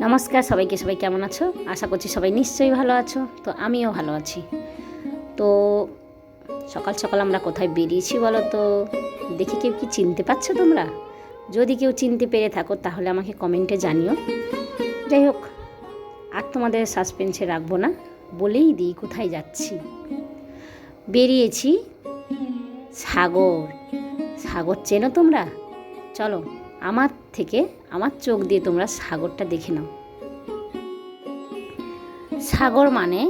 নমস্কার সবাইকে, সবাই কেমন আছো? আশা করছি সবাই নিশ্চয়ই ভালো আছো। তো আমিও ভালো আছি। তো সকাল সকাল আমরা কোথায় বেরিয়েছি বলো তো? দেখি কেউ কি চিনতে পারছ তোমরা? যদি কেউ চিনতে পেরে থাকো, তাহলে আমাকে কমেন্টে জানিও। যাই হোক, আর তোমাদের সাসপেন্সে রাখব না। বলেই দিই কোথায় যাচ্ছি। বেরিয়েছি সাগর। সাগর চেনো তোমরা? চলো, আমার থেকে আমার চোখ দিয়ে তোমরা সাগরটা দেখে নাও। সাগর মানে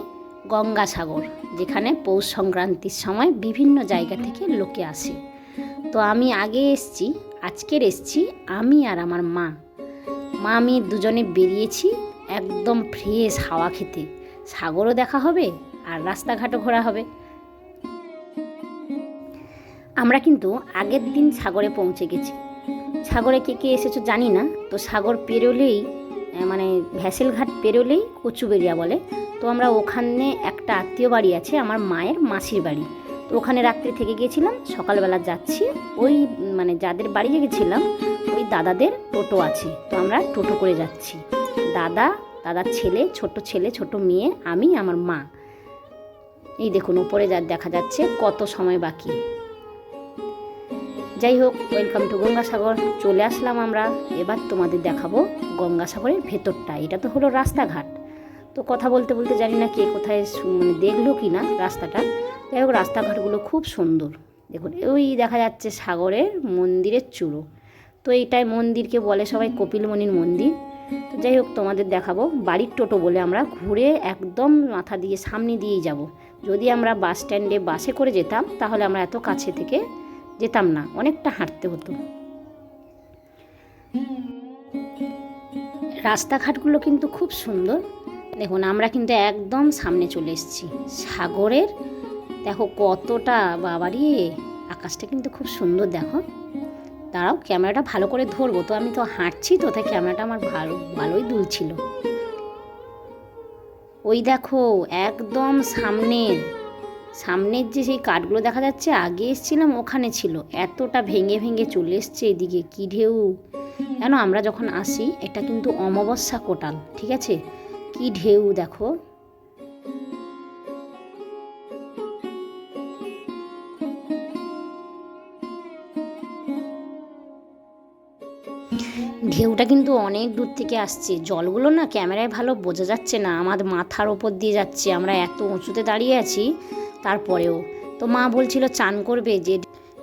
গঙ্গা সাগর, যেখানে পৌষ সংক্রান্তির সময় বিভিন্ন জায়গা থেকে লোকে আসে। তো আমি আগে এসছি, আজকের এসছি আমি আর আমার মা। মা, আমি দুজনে বেরিয়েছি একদম ফ্রেশ হাওয়া খেতে। সাগরও দেখা হবে আর রাস্তাঘাটও ঘোরা হবে। আমরা কিন্তু আগের দিন সাগরে পৌঁছে গেছি। সাগরে কে কে এসেছ জানি না। তো সাগর পেরোলেই মানে ভ্যাসেলঘাট পেরোলেই কচুবেরিয়া বলে। তো আমরা ওখানে একটা আত্মীয় বাড়ি আছে, আমার মায়ের মাসির বাড়ি। তো ওখানে রাত্রে থেকে গিয়েছিলাম, সকালবেলা যাচ্ছি। ওই মানে যাদের বাড়ি গেছিলাম, ওই দাদাদের টোটো আছে। তো আমরা টোটো করে যাচ্ছি। দাদা, দাদার ছেলে ছোট ছেলে ছোট মেয়ে, আমি, আমার মা। এই দেখুন, উপরে যা দেখা যাচ্ছে, কত সময় বাকি। যাই হোক ওয়েলকাম টু গঙ্গাসাগর। চলে আসলাম আমরা। এবার তোমাদের দেখাবো গঙ্গাসাগরের ভেতরটা। এটা তো হলো রাস্তাঘাট। তো কথা বলতে বলতে জানি না কে কোথায় মানে দেখল কি না রাস্তাটা। যাই হোক, রাস্তাঘাটগুলো খুব সুন্দর। দেখুন, ওই দেখা যাচ্ছে সাগরের মন্দিরের চূড়ো। তো এইটাই মন্দিরকে বলে সবাই কপিলমণির মন্দির। তো যাই হোক, তোমাদের দেখাবো। বাড়ির টোটো বলে আমরা ঘুরে একদম মাথা দিয়ে সামনে দিয়েই যাব। যদি আমরা বাস স্ট্যান্ডে বাসে করে যেতাম, তাহলে আমরা এত কাছে থেকে যেতাম না, অনেকটা হাঁটতে হতো। রাস্তাঘাটগুলো কিন্তু খুব সুন্দর। দেখুন, আমরা কিন্তু একদম সামনে চলে এসেছি। সাগরের, দেখো কতটা, বাবারি! আকাশটা কিন্তু খুব সুন্দর, দেখো। দাঁড়াও, ক্যামেরাটা ভালো করে ধরবো। তো আমি তো হাঁটছি তো, তাই ক্যামেরাটা আমার ভালো, ভালোই দুলছিল। ওই দেখো, একদম সামনের সামনের যে সেই কাঠগুলো দেখা যাচ্ছে, আগে এসছিলাম, ওখানে ছিল। এতটা ভেঙে ভেঙে চলে এসছে এদিকে, কি ঢেউ। কেন? আমরা যখন আসি, এটা কিন্তু অমাবস্যা কোটাল, ঠিক আছে? কি ঢেউ, দেখো। ঢেউটা কিন্তু অনেক দূর থেকে আসছে। জলগুলো না ক্যামেরায় ভালো বোঝা যাচ্ছে না আমার মাথার ওপর দিয়ে যাচ্ছে। আমরা এত উঁচুতে দাঁড়িয়ে আছি তারপরেও তো মা বলছিল, চান করবে যে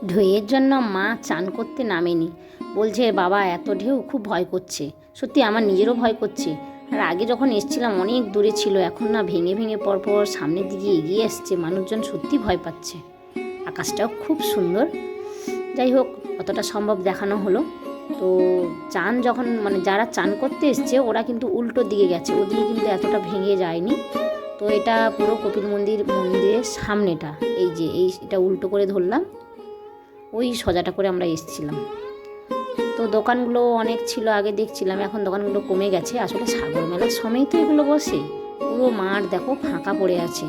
ঢেউয়ের জন্য মা চান করতে নামেনি। বলছে, বাবা, এত ঢেউ খুব ভয় করছে। সত্যি আমার নিজেরও ভয় করছে। আর আগে যখন এসছিলাম অনেক দূরে ছিল, এখন না ভেঙে ভেঙে পরপর সামনের দিকে এগিয়ে আসছে মানুষজন সত্যি ভয় পাচ্ছে। আকাশটাও খুব সুন্দর। যাই হোক, অতটা সম্ভব দেখানো হলো। তো চান যখন মানে যারা চান করতে এসছে, ওরা কিন্তু উল্টো দিকে গেছে। ওদিকে কিন্তু এতটা ভেঙে যায়নি। তো এটা পুরো কপিল মন্দির মন্দিরের সামনেটা। এই যে, এই এটা উল্টো করে ধরলাম। ওই সজাটা করে আমরা এসছিলাম। তো দোকানগুলো অনেক ছিল, আগে দেখছিলাম, এখন দোকানগুলো কমে গেছে। আসলে সাগর মেলার সময় তো এগুলো বসে। পুরো মাঠ দেখো, ফাঁকা পড়ে আছে।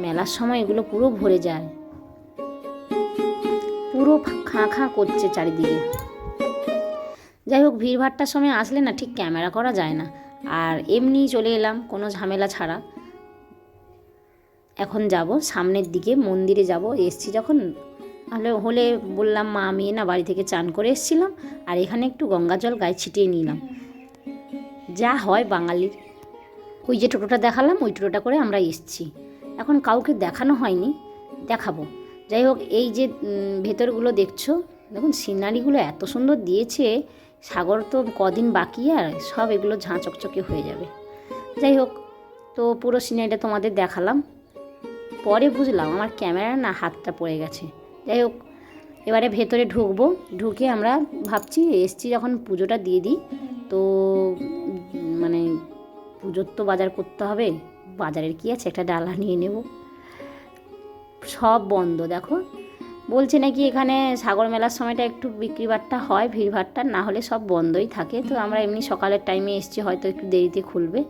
মেলার সময় এগুলো পুরো ভরে যায়। পুরো খাঁ খাঁ করছে চারিদিকে। যাই হোক ভিড়ভাট্টার সময় আসলে না ঠিক ক্যামেরা করা যায় না। আর এমনি চলে এলাম, কোনো ঝামেলা ছাড়া। এখন যাব, সামনের দিকে মন্দিরে যাব। এসছি যখন হলে হলে বললাম, মা, আমি না বাড়ি থেকে চান করে এসেছিলাম, আর এখানে একটু গঙ্গা জল গায়ে ছিটিয়ে নিলাম। যা হয় বাঙালির। ওই যে টোটোটা দেখালাম, ওই টোটোটা করে আমরা এসছি। এখন কাউকে দেখানো হয়নি, দেখাবো। যাই হোক, এই যে ভেতরগুলো দেখছ, দেখুন সিনারিগুলো এত সুন্দর দিয়েছে, সাগর তো কদিন বাকি আর সব এগুলো ঝাঁ চকচকে হয়ে যাবে। যাই হোক, তো পুরো সিনারিটা তোমাদের দেখালাম। পরে বুঝলাম আমার ক্যামেরা না হাতটা পড়ে গেছে। যাই হোক, এবারে ভেতরে ঢুকবো। ঢুকে আমরা ভাবছি এসছি যখন পুজোটা দিয়ে দিই, তো মানে পুজোর তো বাজার করতে হবে, বাজারের কি আছে? একটা ডালা নিয়ে নেব। সব বন্ধ, দেখো। বলছে নাকি এখানে সাগর মেলার সময়টা একটু বিক্রি বাট্টা হয় ভিড়ভাট্টা না হলে সব বন্ধই থাকে। তো আমরা এমনি সকালের টাইমে এসছি, হয়তো একটু দেরিতে খুলবে।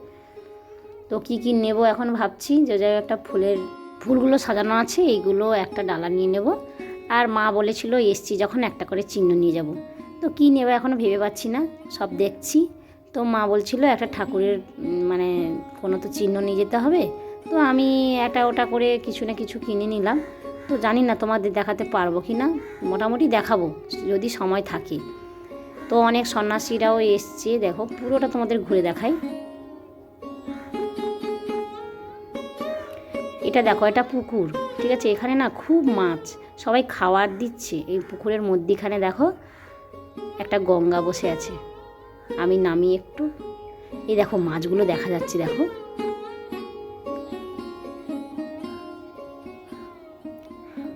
তো কি কি নেব এখন ভাবছি, যে একটা ফুলের ফুলগুলো সাজানো আছে, এইগুলো একটা ডালা নিয়ে নেব। আর মা বলেছিল, এসছি যখন একটা করে চিহ্ন নিয়ে যাব। তো কী নেব এখনও ভেবে পাচ্ছি না, সব দেখছি। তো মা বলছিল, একটা ঠাকুরের মানে কোনো তো চিহ্ন নিয়ে যেতে হবে। তো আমি এটা ওটা করে কিছু না কিছু কিনে নিলাম। তো জানি না তোমাদের দেখাতে পারব কি না, মোটামুটি দেখাবো, যদি সময় থাকে। তো অনেক সন্ন্যাসীরাও এসছে, দেখো পুরোটা তোমাদের ঘুরে দেখাই। এটা দেখো, এটা পুকুর, ঠিক আছে? এখানে না খুব মাছ, সবাই খাওয়ার দিচ্ছে। এই পুকুরের মধ্যিখানে দেখো, একটা গঙ্গা বসে আছে। আমি নামি একটু। এই দেখো, মাছগুলো দেখা যাচ্ছে, দেখো।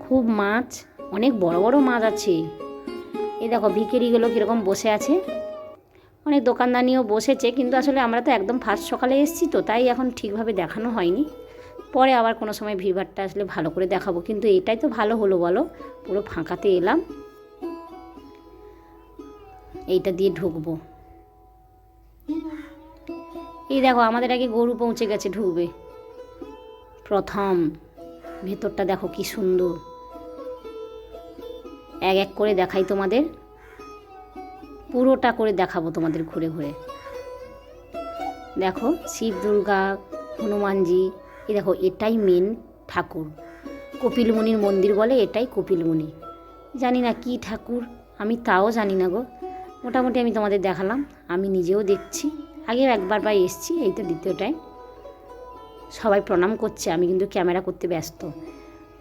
খুব মাছ, অনেক বড় বড় মাছ আছে। এই দেখো ভিকেরিগুলো কীরকম বসে আছে। অনেক দোকানদানিও বসেছে, কিন্তু আসলে আমরা তো একদম ফার্স্ট সকালে এসেছি তো, তাই এখন ঠিকভাবে দেখানো হয়নি। পরে আবার কোনো সময় ভিড়ভাড়টা আসলে ভালো করে দেখাবো। কিন্তু এটাই তো ভালো হলো বলো, পুরো ফাঁকাতে এলাম। এইটা দিয়ে ঢুকবো। এই দেখো, আমাদের আগে গরু পৌঁছে গেছে ঢুকবে। প্রথম, ভেতরটা দেখো কি সুন্দর। এক এক করে দেখাই তোমাদের। পুরোটা করে দেখাবো তোমাদের ঘুরে ঘুরে। দেখো শিব দুর্গা হনুমানজি এই দেখো, এটাই মেন ঠাকুর। কপিলমুনির মন্দির বলে, এটাই কপিলমুনি জানি না কি ঠাকুর, আমি তাও জানি না গো। মোটামুটি আমি তোমাদের দেখালাম, আমি নিজেও দেখছি। আগেও একবার বা এসছি, এই তো দ্বিতীয় টাইম সবাই প্রণাম করছে, আমি কিন্তু ক্যামেরা করতে ব্যস্ত।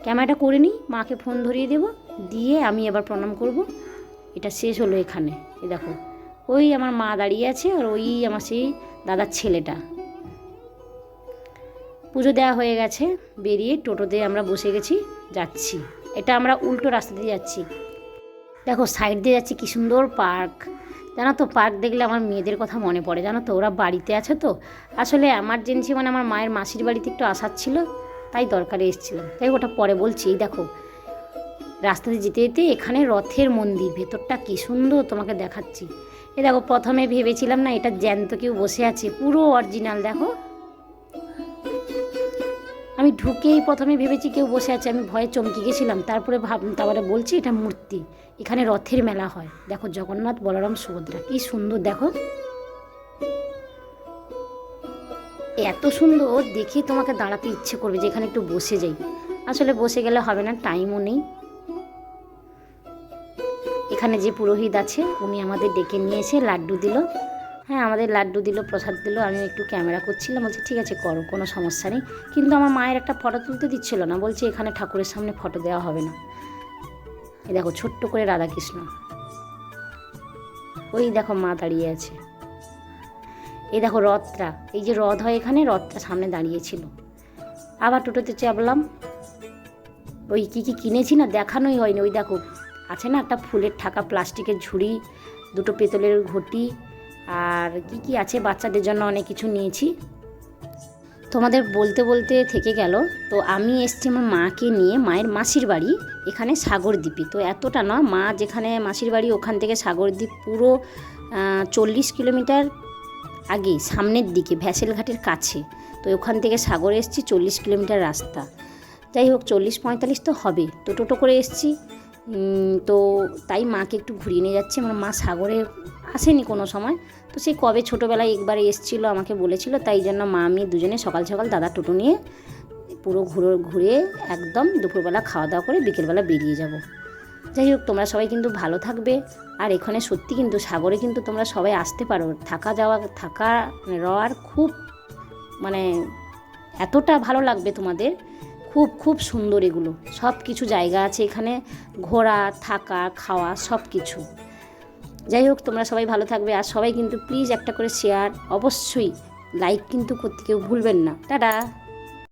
ক্যামেরাটা করে নিই, মাকে ফোন ধরিয়ে দেব, দিয়ে আমি এবার প্রণাম করব। এটা শেষ হলো এখানে, এ দেখো। ওই আমার মা দাঁড়িয়ে আছে, আর ওই আমার সেই দাদার ছেলেটা। পুজো দেওয়া হয়ে গেছে। বেরিয়ে টোটোতে আমরা বসে গেছি, যাচ্ছি। এটা আমরা উল্টো রাস্তা দিয়ে যাচ্ছি। দেখো সাইড দিয়ে যাচ্ছি, কী সুন্দর পার্ক জানো তো পার্ক দেখলে আমার মেয়েদের কথা মনে পড়ে। জানো তো, ওরা বাড়িতে আছে তো। আসলে এমার্জেন্সি মানে আমার মায়ের মাসির বাড়িতে একটু আসার ছিল, তাই দরকারে এসেছিলাম তাই ওটা পরে বলছি। দেখো রাস্তাতে যেতে যেতে এখানে রথের মন্দির, ভেতরটা কি সুন্দর তোমাকে দেখাচ্ছি। এ দেখো, প্রথমে ভেবেছিলাম না, এটা জ্যান্ত কেউ বসে আছে। পুরো অরিজিনাল দেখো। আমি ঢুকেই প্রথমে ভেবেছি কেউ বসে আছে, আমি ভয়ে চমকে গেছিলাম। তারপরে ভাব, তারপরে বলছি, এটা মূর্তি। এখানে রথের মেলা হয়। দেখো, জগন্নাথ, বলরাম, সুভদ্রা, কি সুন্দর, দেখো। এত সুন্দর, দেখে তোমাকে দাঁড়াতে ইচ্ছে করবে যে এখানে একটু বসে যাই। আসলে বসে গেলে হবে না টাইমও নেই। এখানে যে পুরোহিত আছে, উনি আমাদের ডেকে নিয়ে এসে লাড্ডু দিল। হ্যাঁ আমাদের লাড্ডু দিল, প্রসাদ দিল আমি একটু ক্যামেরা করছিলাম, বলছি, ঠিক আছে, করো, কোনো সমস্যা নেই। কিন্তু আমার মায়ের একটা ফটো তুলতে দিচ্ছিল না, বলছে, এখানে ঠাকুরের সামনে ফটো দেওয়া হবে না। এই দেখো, ছোট্ট করে রাধাকৃষ্ণ। ওই দেখো, মা দাঁড়িয়ে আছে। এই দেখো, রথটা, এই যে রথ হয় এখানে, রথটা সামনে দাঁড়িয়েছিল। আবার টোটোতে চাপলাম। ওই কী কী কিনেছি না, দেখানোই হয়নি। ওই দেখো, আছে না একটা ফুলের ঠাকা, প্লাস্টিকের ঝুড়ি, দুটো পেতলের ঘটি আর কি কি আছে? বাচ্চাদের জন্য অনেক কিছু নিয়েছি। তোমাদের বলতে বলতে থেকে গেল, তো আমি এসছি আমার মাকে নিয়ে, মায়ের মাসির বাড়ি, এখানে সাগরদ্বীপে। তো এতটা না, মা যেখানে মাসির বাড়ি, ওখান থেকে সাগরদ্বীপ পুরো চল্লিশ কিলোমিটার আগে, সামনের দিকে, ভ্যাসেল ঘাটের কাছে। তো ওখান থেকে সাগরে এসছি, চল্লিশ কিলোমিটার রাস্তা। যাই হোক, চল্লিশ পঁয়তাল্লিশ তো হবে। তো টোটো করে এসছি। তো তাই মাকে একটু ঘুরিয়ে নিয়ে যাচ্ছে। আমার মা সাগরে আসেনি কোনো সময়। তো সেই কবে ছোটোবেলায় একবার এসছিল, আমাকে বলেছিল। তাই জন্য মা, আমি দুজনে সকাল সকাল দাদা টোটো নিয়ে পুরো ঘুরে ঘুরে একদম দুপুরবেলা খাওয়া দাওয়া করে বিকেলবেলা বেরিয়ে যাব। যাই হোক, তোমরা সবাই কিন্তু ভালো থাকবে। আর এখানে সত্যি কিন্তু সাগরে কিন্তু তোমরা সবাই আসতে পারো। থাকা যাওয়া, থাকা, রওয়ার খুব মানে এতটা ভালো লাগবে তোমাদের। খুব খুব সুন্দর এগুলো। সব কিছু জায়গা আছে এখানে। ঘোরা, থাকা, খাওয়া, সব কিছু। যাই হোক, তোমরা সবাই ভালো থাকবে। আর সবাই কিন্তু প্লিজ একটা করে শেয়ার অবশ্যই লাইক কিন্তু করতে কেউ ভুলবেন না। টাটা!